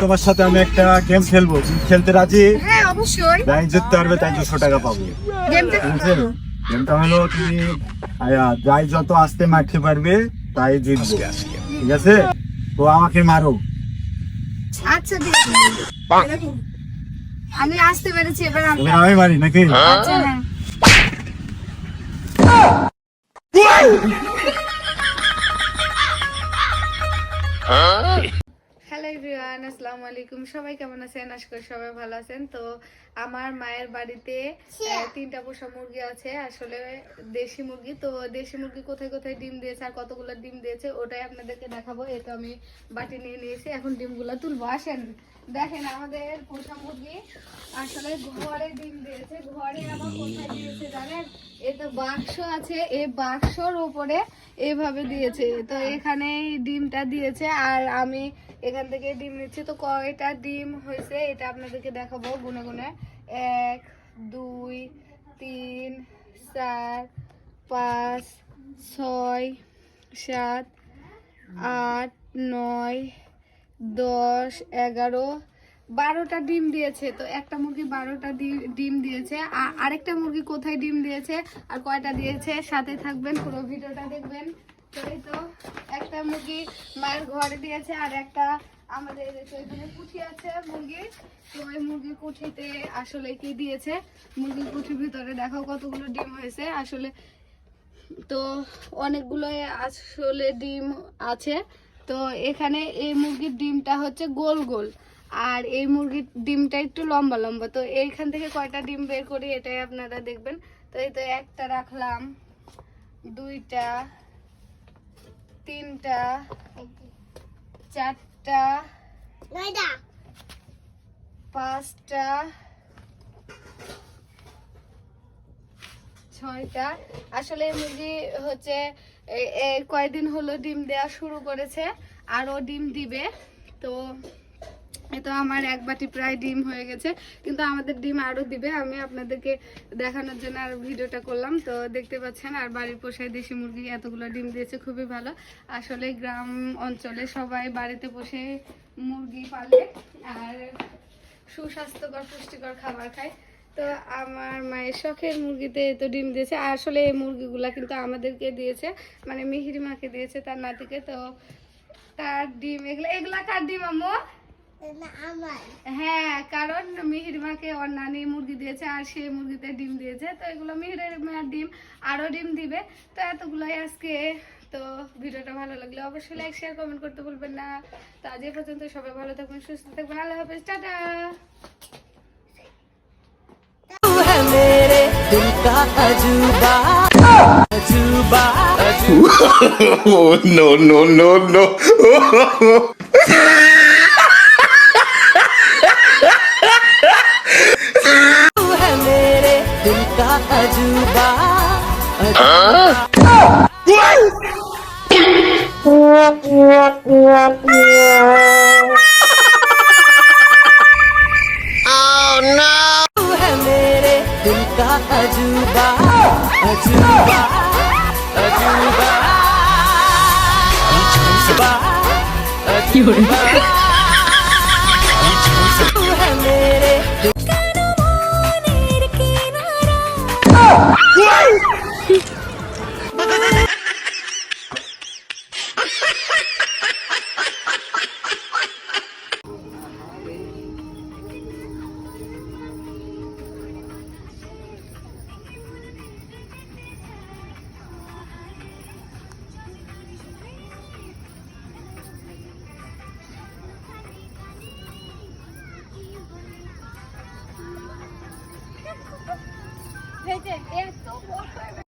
তোমার সাথে আমি একটা গেম খেলব। খেলতে রাজি? হ্যাঁ অবশ্যই। জিততে পারবে তাই দুশো টাকা পাবো। গেমটা হলো তুমি যাই যত আসতে মাঠে পারবে তাই জিতবে। ঠিক আছে? তো আমাকে মারো। আচ্ছা ঠিক আছে আমি আসতে পেরেছি এবার আমি মারি নাকি? আচ্ছা হ্যাঁ। হ্যালো এভরিওয়ান আসসালামু আলাইকুম। সবাই কেমন আছেন? আশা করি সবাই ভালো আছেন। তো আমার মায়ের বাড়িতে তিনটা পোষা মুরগি আছে। আসলে দেশি মুরগি। তো দেশি মুরগি কোথায় কোথায় ডিম দিয়েছে আর কতগুলো ডিম দিয়েছে ওটাই আপনাদেরকে দেখাবো। এই তো আমি বাটি নিয়ে নিয়েছি। এখন ডিমগুলো তুলবো। আসেন। দেখেন আমাদের পোষা মুরগি আসলে ঘরে ডিম দিয়েছে। ঘরে আবার কোথায় দিয়েছে জানেন? এ তো বাক্স আছে। এই বাক্সর উপরে এভাবে দিয়েছে। তো এখানে এই ডিমটা দিয়েছে। আর আমি এখান থেকে ডিম নিচ্ছি। তো কয়টা ডিম হয়েছে এটা আপনাদেরকে দেখাবো গুনে গুনে। এক, দুই, তিন, চার, পাঁচ, ছয়, সাত, আট, নয়, দশ, এগারো। বারোটা ডিম দিয়েছে। তো একটা মুরগি বারোটা ডিম দিয়েছে। আর আরেকটা মুরগি কোথায় ডিম দিয়েছে? আর কয়টা দিয়েছে? সাথে থাকবেন, পুরো ভিডিওটা দেখবেন। তো তো? একটা মুরগি মায়ের ঘরে দিয়েছে আর একটা আমাদের এখানে কুঠি আছে মুরগির, তো ওই মুরগির কুঠিতে আসলে কি দিয়েছে? মুরগির কুঠির ভিতরে দেখো কতগুলো ডিম হয়েছে। আসলে তো অনেকগুলো আসলে ডিম আছে। তো এখানে এই মুরগির ডিমটা হচ্ছে গোল গোল। আর এই মুরগির ডিমটা একটু লম্বা লম্বা। তো এইখান থেকে কয়টা ডিম বের করি এটাই আপনারা দেখবেন। তো এই তো একটা রাখলাম, দুইটা তিনটা চারটা পাঁচটা ছয়টা। আসলে মুরগি হচ্ছে কয়দিন হলো ডিম দেওয়া শুরু করেছে আরও ডিম দিবে। তো এ তো আমার এক বাটি প্রায় ডিম হয়ে গেছে, কিন্তু আমাদের ডিম আরও দিবে। আমি আপনাদেরকে দেখানোর জন্য আর ভিডিওটা করলাম। তো দেখতে পাচ্ছেন, আর বাড়ির পোষায় দেশি মুরগি এতগুলো ডিম দিয়েছে, খুবই ভালো। আসলে গ্রাম অঞ্চলে সবাই বাড়িতে বসে মুরগি পালে আর সুস্বাস্থ্যকর, পুষ্টিকর খাবার খায়। তো আমার মায়ের শখের মুরগিতে তো ডিম দিয়েছে। আসলে এই মুরগিগুলা কিন্তু আমাদেরকে দিয়েছে মানে মিহিরি মাকে দিয়েছে তার নাতিকে। তো তার ডিম, এগুলো এগুলা কার ডিম আম্মু? হ্যাঁ কারণ মিহির মাকে ওর নানি মুরগি দিয়েছে আর সে মুরগিতে ডিম দিয়েছে, তো এগুলো মিহিরের মায়ের ডিম আরও ডিম দিবে। তো এতগুলোই আজকে, তো ভিডিওটা ভালো লাগলে অবশ্যই লাইক শেয়ার কমেন্ট করতে ভুলবেন না। তো আজ এ পর্যন্ত সবাই ভালো থাকবেন সুস্থ থাকবেন আল্লাহ হাফেজ, tata. Oh no no no no! अजूबा मेरे दिल का अजूबा अजूबा अजूबा अजूबा 走拍别边中国。